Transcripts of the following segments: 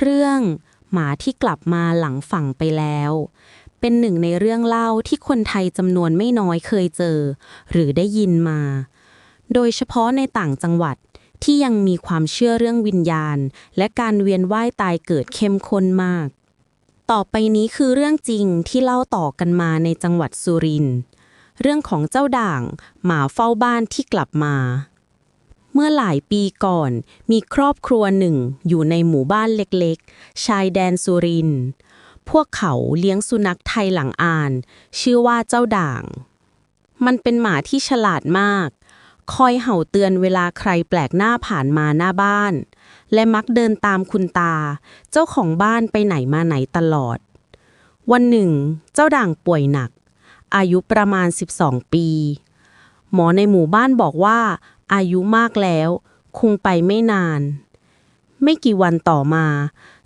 เรื่องหมาที่กลับมาหลังฝั่งไปแล้ว เป็นหนึ่งในเรื่องเล่าที่คนไทยจำนวนไม่น้อยเคยเจอ หรือได้ยินมา โดยเฉพาะในต่างจังหวัดที่ยังมีความเชื่อเรื่องวิญญาณ และการเวียนว่ายตายเกิดเข้มข้นมาก ต่อไปนี้คือเรื่องจริงที่เล่าต่อกันมาในจังหวัดสุรินทร์เรื่องของเจ้าด่างหมาเฝ้าบ้านที่กลับมา มื่อหลายปีก่อน มีครอบครัวหนึ่งอยู่ในหมู่บ้านเล็กๆ ชายแดนสุรินทร์พวกเขาเลี้ยงสุนัขไทยหลังอ่าน ชื่อว่าเจ้าด่าง มันเป็นหมาที่ฉลาดมาก คอยเห่าเตือนเวลาใครแปลกหน้าผ่านมาหน้าบ้าน และมักเดินตามคุณตา เจ้าของบ้านไปไหนมาไหนตลอด วันหนึ่ง เจ้าด่างป่วยหนัก อายุประมาณ 12 ปี หมอในหมู่บ้านบอกว่า อายุมากแล้ว คงไปไม่นาน ไม่กี่วันต่อมา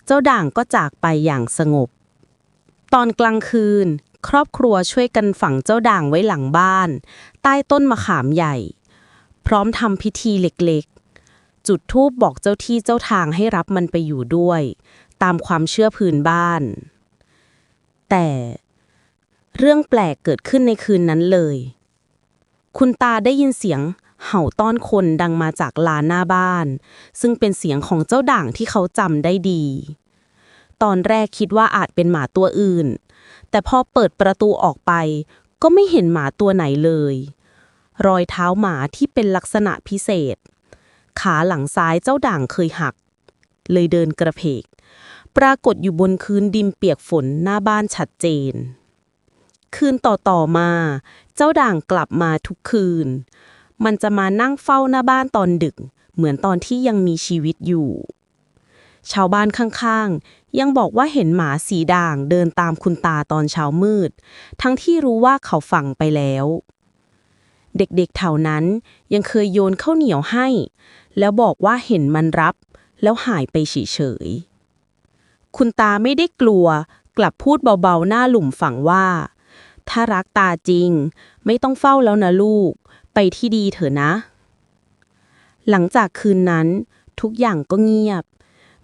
เจ้าด่างก็จากไปอย่างสงบ ตอนกลางคืน ครอบครัวช่วยกันฝังเจ้าด่างไว้หลังบ้าน ใต้ต้นมะขามใหญ่ พร้อมทำพิธีเล็กๆ จุดธูปบอกเจ้าที่เจ้าทางให้รับมันไปอยู่ด้วย ตามความเชื่อพื้นบ้าน แต่เรื่องแปลกเกิดขึ้นในคืนนั้นเลย คุณตาได้ยินเสียง เห่าต้อนคนดังมาจากลานหน้าบ้าน ซึ่งเป็นเสียงของเจ้าด่างที่เขาจำได้ดี ตอนแรกคิดว่าอาจเป็นหมาตัวอื่น แต่พอเปิดประตูออกไป ก็ไม่เห็นหมาตัวไหนเลย รอยเท้าหมาที่เป็นลักษณะพิเศษ ขาหลังซ้ายเจ้าด่างเคยหัก เลยเดินกระเพก ปรากฏอยู่บนคืนดินเปียกฝนหน้าบ้านชัดเจน คืนต่อๆมา เจ้าด่างกลับมาทุกคืน มันจะมานั่งเฝ้าหน้าบ้านตอนดึก เหมือนตอนที่ยังมีชีวิตอยู่ ชาวบ้านข้างๆ ยังบอกว่าเห็นหมาสีด่างเดินตามคุณตาตอนเช้ามืด ทั้งที่รู้ว่าเขาฝังไปแล้ว เด็กๆแถวนั้นยังเคยโยนข้าวเหนียวให้ แล้วบอกว่าเห็นมันรับ แล้วหายไปเฉยๆ คุณตาไม่ได้กลัว กลับพูดเบาๆหน้าหลุมฝังว่าถ้ารักตาจริง ไม่ต้องเฝ้าแล้วนะลูก ไปที่ดีเถอะนะ หลังจากคืนนั้น ทุกอย่างก็เงียบ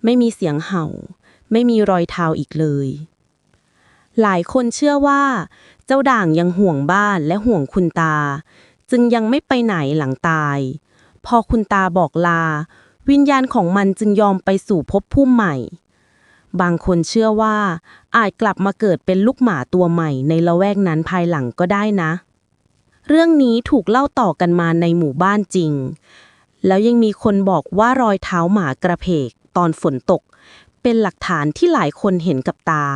ไม่มีเสียงเห่า ไม่มีรอยเท้าอีกเลย หลายคนเชื่อว่า เจ้าด่างยังห่วงบ้านและห่วงคุณตา จึงยังไม่ไปไหนหลังตาย พอคุณตาบอกลา วิญญาณของมันจึงยอมไปสู่ภพภูมิใหม่บางคนเชื่อว่าอาจกลับมาเกิดเป็นลูกหมาตัวใหม่ในละแวกนั้นภายหลังก็ได้นะ เรื่องนี้ถูกเล่าต่อกันมาในหมู่บ้านจริง แล้วยังมีคนบอกว่ารอยเท้าหมากระเพกตอนฝนตก เป็นหลักฐานที่หลายคนเห็นกับตา